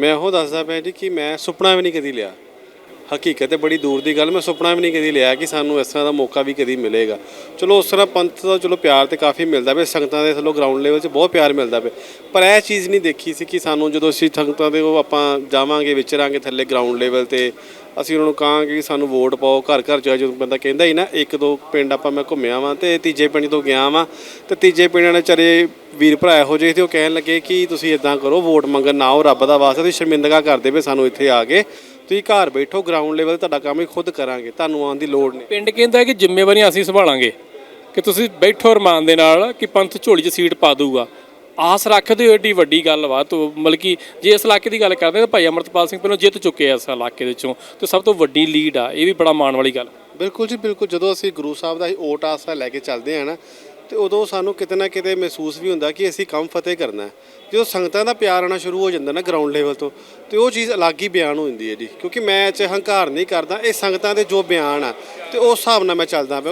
ਮੈਂ ਉਹ ਦੱਸਦਾ ਪਿਆ ਜੀ ਕਿ ਮੈਂ ਸੁਪਨਾ ਵੀ ਨਹੀਂ ਕਦੀ ਲਿਆ। ਹਕੀਕਤ ਹੈ, ਬੜੀ ਦੂਰ ਦੀ ਗੱਲ, ਮੈਂ ਸੁਪਨਾ ਵੀ ਨਹੀਂ ਕਦੀ ਲਿਆ ਕਿ ਸਾਨੂੰ ਇਸ ਤਰ੍ਹਾਂ ਦਾ ਮੌਕਾ ਵੀ ਕਦੀ ਮਿਲੇਗਾ। ਚਲੋ, ਉਸ ਤਰ੍ਹਾਂ ਪੰਥ ਦਾ ਚਲੋ ਪਿਆਰ ਤੇ ਕਾਫੀ ਮਿਲਦਾ ਪਿਆ, ਸੰਗਤਾਂ ਦੇ ਥੱਲੋਂ ਗਰਾਊਂਡ ਲੈਵਲ 'ਚ ਬਹੁਤ ਪਿਆਰ ਮਿਲਦਾ ਪਿਆ। ਪਰ ਇਹ ਚੀਜ਼ ਨਹੀਂ ਦੇਖੀ ਸੀ ਕਿ ਸਾਨੂੰ ਜਦੋਂ ਅਸੀਂ ਸੰਗਤਾਂ ਦੇ ਉਹ ਆਪਾਂ ਜਾਵਾਂਗੇ, ਵਿਚਰਾਂਗੇ ਥੱਲੇ ਗਰਾਊਂਡ ਲੈਵਲ ਤੇ ਅਸੀਂ ਉਹਨਾਂ ਨੂੰ ਕਹਾਂਗੇ ਕਿ ਸਾਨੂੰ ਵੋਟ ਪਾਓ, ਘਰ ਘਰ ਜਾ ਜਦੋਂ ਬੰਦਾ ਕਹਿੰਦਾ ਹੀ ਨਾ, ਇੱਕ ਦੋ ਪਿੰਡ ਆਪਾਂ ਮੈਂ ਘੁੰਮਿਆ ਵਾਂ ਤੇ ਤੀਜੇ ਪਿੰਡ ਤੋਂ ਗਿਆ ਵਾਂ, ਤੇ ਤੀਜੇ ਪਿੰਡ ਵਾਲੇ ਵਿਚਾਰੇ ਵੀਰ ਭਰਾ ਇਹੋ ਜਿਹੇ ਤੇ ਉਹ ਕਹਿਣ ਲੱਗੇ ਕਿ ਤੁਸੀਂ ਇਦਾਂ ਕਰੋ, ਵੋਟ ਮੰਗਣ ਨਾ ਆਓ ਰੱਬ ਦਾ ਵਾਸਤਾ, ਤੁਸੀਂ ਸ਼ਰਮਿੰਦਗਾ ਕਰਦੇ ਪਏ ਸਾਨੂੰ ਇੱਥੇ ਆ ਕੇ, ਤੁਸੀਂ ਘਰ ਬੈਠੋ ਗਰਾਊਂਡ ਲੈਵਲ ਤੇ ਤੁਹਾਡਾ ਕੰਮ ਹੀ ਖੁਦ ਕਰਾਂਗੇ, ਤੁਹਾਨੂੰ ਆਉਣ ਦੀ ਲੋੜ ਨਹੀਂ। ਪਿੰਡ ਕਹਿੰਦਾ ਕਿ ਜ਼ਿੰਮੇਵਾਰੀਆਂ ਅਸੀਂ ਸੰਭਾਲਾਂਗੇ, ਕਿ ਤੁਸੀਂ ਬੈਠੋ ਰਮਾਨ ਦੇ ਨਾਲ ਕਿ ਪੰਥ ਝੋਲੀ 'ਚ ਸੀਟ ਪਾ ਦੂਗਾ ਆਸ ਰੱਖਦੇ ਹੋ ਏਡੀ ਵੱਡੀ ਗੱਲ ਵਾ, ਤੋ ਮਤਲਬ ਕਿ ਜੇ ਇਸ ਇਲਾਕੇ ਦੀ ਗੱਲ ਕਰਦੇ ਹਾਂ ਤਾਂ ਭਾਈ ਅਮਰਤਪਾਲ ਸਿੰਘ ਪਹਿਲਾਂ ਜਿੱਤ ਚੁੱਕੇ ਆ ਇਸ ਇਲਾਕੇ ਦੇ ਵਿੱਚੋਂ, ਤੇ ਸਭ ਤੋਂ ਵੱਡੀ ਲੀਡ ਆ, ਇਹ ਵੀ ਬੜਾ ਮਾਣ ਵਾਲੀ ਗੱਲ। ਬਿਲਕੁਲ ਜੀ, ਬਿਲਕੁਲ, ਜਦੋਂ ਅਸੀਂ ਗੁਰੂ ਸਾਹਿਬ ਦਾ ਹੀ ਓਟ ਆਸਰਾ ਲੈ ਕੇ ਚੱਲਦੇ ਹਾਂ ਨਾ, ਤੇ ਉਦੋਂ ਸਾਨੂੰ ਕਿਤੇ ਨਾ ਕਿਤੇ ਮਹਿਸੂਸ ਵੀ ਹੁੰਦਾ ਕਿ ਅਸੀਂ ਕੰਮ ਫਤਿਹ ਕਰਨਾ ਹੈ। ਜਦੋਂ ਸੰਗਤਾਂ ਦਾ ਪਿਆਰ ਆਉਣਾ ਸ਼ੁਰੂ ਹੋ ਜਾਂਦਾ ਨਾ ਗਰਾਊਂਡ ਲੈਵਲ ਤੋਂ, ਤੇ ਉਹ ਚੀਜ਼ ਅਲੱਗ ਹੀ ਬਿਆਨ ਹੋ ਜਾਂਦੀ ਹੈ ਜੀ, ਕਿਉਂਕਿ ਮੈਂ 'ਚ ਹੰਕਾਰ ਨਹੀਂ ਕਰਦਾ, ਇਹ ਸੰਗਤਾਂ ਦੇ ਜੋ ਬਿਆਨ ਆ, ਤੇ ਉਸ ਹਿਸਾਬ ਨਾਲ ਮੈਂ ਚੱਲਦਾ ਪਿਆ।